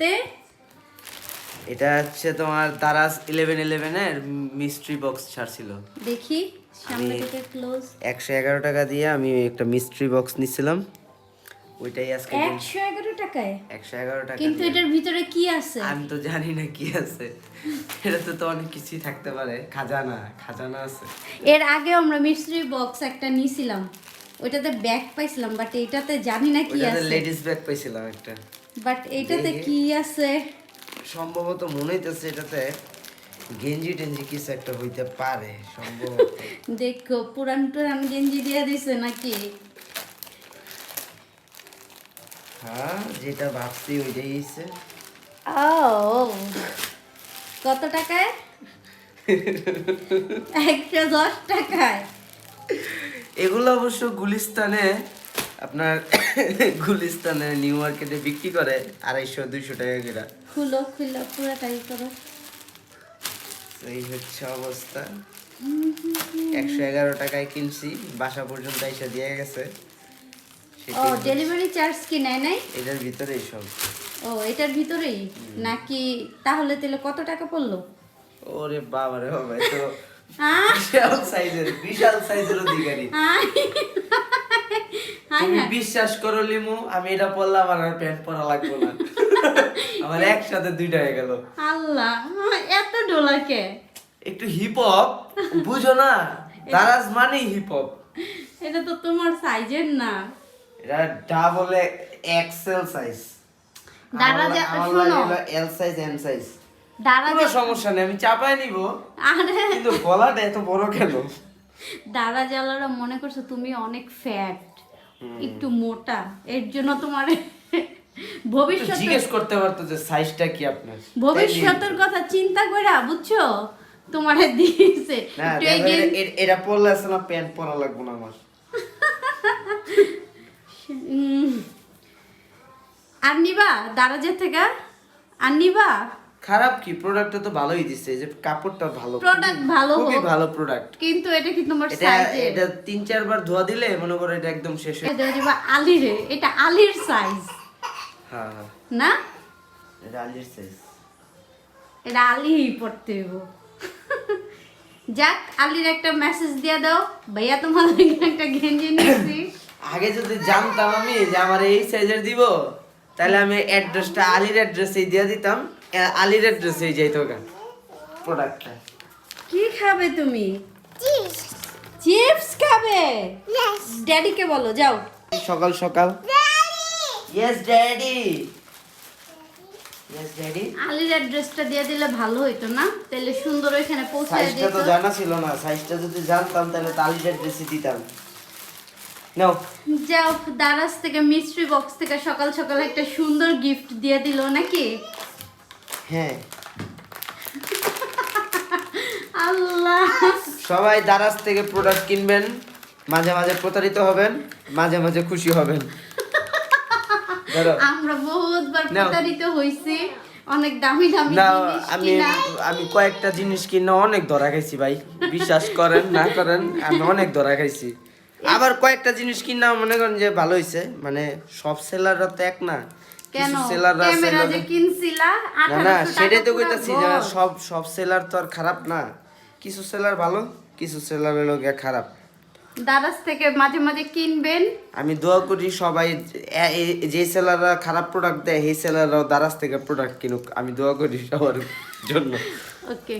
তে এটা হচ্ছে তোমার দারাজ ইলেভেন ইলেভেনের মিস্ট্রি বক্স ছাড়ছিল। দেখি সামনে থেকে ক্লোজ একশো এগারো টাকা দিয়ে আমি একটা মিস্ট্রি বক্স নিছিলাম। ওইটাই আজকে একশো এগারো টাকায়? একশো এগারো টাকা কিন্তু এটার ভিতরে কি আছে? আমি তো জানি না কি আছে। এটাতে তো অনেক কিছুই থাকতে পারে। খাজানা খাজানা আছে। এর আগে আমরা মিস্ট্রি বক্স একটা নিয়েছিলাম ওইটাতে ব্যাগ পাইছিলাম বাট এটাতে জানি না কি আছে। লেডিস ব্যাগ পাইছিলাম একটা। বাট এটাতে কি আছে? সম্ভবত মনে হইতেছে এটাতে গেঞ্জি টেঞ্জি কিছু একটা হইতে পারে সম্ভবত। দেখো পুরান গেঞ্জি দিয়ে দিছে নাকি? হ্যাঁ যেটা ভাবছি ওইটাই হইছে। ও কত টাকায়? একশো দশ টাকায়। এগুলো অবশ্য গুলিস্তানে আপনার গুলিস্তানে নিউ মার্কেটে বিক্রি করে আড়াইশো দুইশো টাকা করে। খুলো খুলো পুরাটাই করো। এই হচ্ছে অবস্থা। একশো এগারো টাকায় কিনছি বাসা পর্যন্ত এসে দিয়ে গেছে। ও ডেলিভারি চার্জ কি নেয় নাই? এটার ভিতরেই সব। ও এটার ভিতরেই? নাকি তাহলে তাহলে কত টাকা পড়ল? ওরে বাবা রে বাবা তো বিশাল সাইজের বিশাল সাইজের অধিকারী। তুমি হাই। বিশ্বাস করো লিমু আমি এটা পরলাম আর প্যান্ট পরা লাগবে না। আমার একসাথে দুইটা হয়ে গেল। আল্লাহ এত ডোলাকে একটু হিপ হপ বুঝো না দারাজ মানে হিপ হপ এটা তো তোমার সাইজের না। এটা ডাবল এক্সেল সাইজ দারাজে শোনো। এল সাইজ এম সাইজ দারাজে সমস্যা নেই আমি চাপায় নিব। আরে। কিন্তু গলাটা এত বড় কেন? দাদা জালারা মনে করছ তুমি অনেক ফ্যাট একটু মোটা এর জন্য তোমার ভবিষ্যৎ জিজ্ঞেস করতে পারতো যে সাইজটা কি আপনার? ভবিষ্যতের কথা চিন্তা বুঝছ? তোমারে দিয়েছে। এটা- পরলে আছে না প্যান্ট পরা লাগবে না আমার। আর নিবা দারাজের থেকে। আর নিবা। খারাপ কি? প্রোডাক্টটা তো ভালোই দিছে যে কাপড়টা ভালো খুবই- ভালো খুবই ভালো প্রোডাক্ট কিন্তু এটা কি তোমার সাইজে এটা তিন চারবার ধোয়া দিলে মনে করো এটা একদম শেষ হয়ে দিবা আলিরে এটা আলির সাইজ হ্যাঁ হ্যাঁ। না? এটা আলির সাইজ এটা আলি পড়তে হইব। যাক আলির একটা মেসেজ দিয়ে দাও। ভাইয়া তোমার একটা গেঞ্জি নিয়েছি। আগে যদি জানতাম আমি যে আমার এই সাইজের দিব তাহলে আমি অ্যাড্রেসটা আলির অ্যাড্রেসেই দিয়ে দিতাম। আলির অ্যাড্রেসেই যাইতো গা। প্রোডাক্টটা কি খাবে তুমি? চিপস খাবে? ড্যাডিকে বলো যাও। সকাল সকাল। ইয়েস ড্যাডি ইয়েস ড্যাডি আলির অ্যাড্রেসটা দিয়ে দিলে ভালো হইতো না? তাহলে সুন্দর ওইখানে পৌঁছে সাইজটা তো জানা ছিল না। সাইজটা যদি জানতাম তাহলে তো আলির অ্যাড্রেসই দিতাম। নাও। যাও দারাজ থেকে মিস্ট্রি বক্স থেকে সকাল সকাল একটা সুন্দর গিফট দিয়ে দিল নাকি? হ্যাঁ। আল্লাহ। সবাই দারাজ থেকে প্রোডাক্ট কিনবেন মাঝে মাঝে প্রতারিত হবেন মাঝে মাঝে খুশি হবেন। আমরা বহুতবার প্রতারিত হইছি অনেক দামি দামি আমি আমি কয়েকটা জিনিস কিনে অনেক ধরা খাইছি ভাই। বিশ্বাস করেন না করেন আমি অনেক ধরা খাইছি। আবার কয়েকটা জিনিস কিনা মনে করেন যে ভালো হয়েছে মানে সব সেলাররা তো এক না। কেন? সেলাররা ক্যামেরা যে কিনছিলা? না না সেটাই তো কইতাছি যে সব সব সেলার তো আর খারাপ না। কিছু সেলার ভালো কিছু সেলার হলো খারাপ। দারাজ থেকে মাঝে মাঝে কিনবেন? আমি দোয়া করি সবাই যে সেলাররা খারাপ প্রোডাক্ট দেয় সেই সেলাররাও দারাজ থেকে প্রোডাক্ট কিনুক। আমি দোয়া করি সবার জন্য। ওকে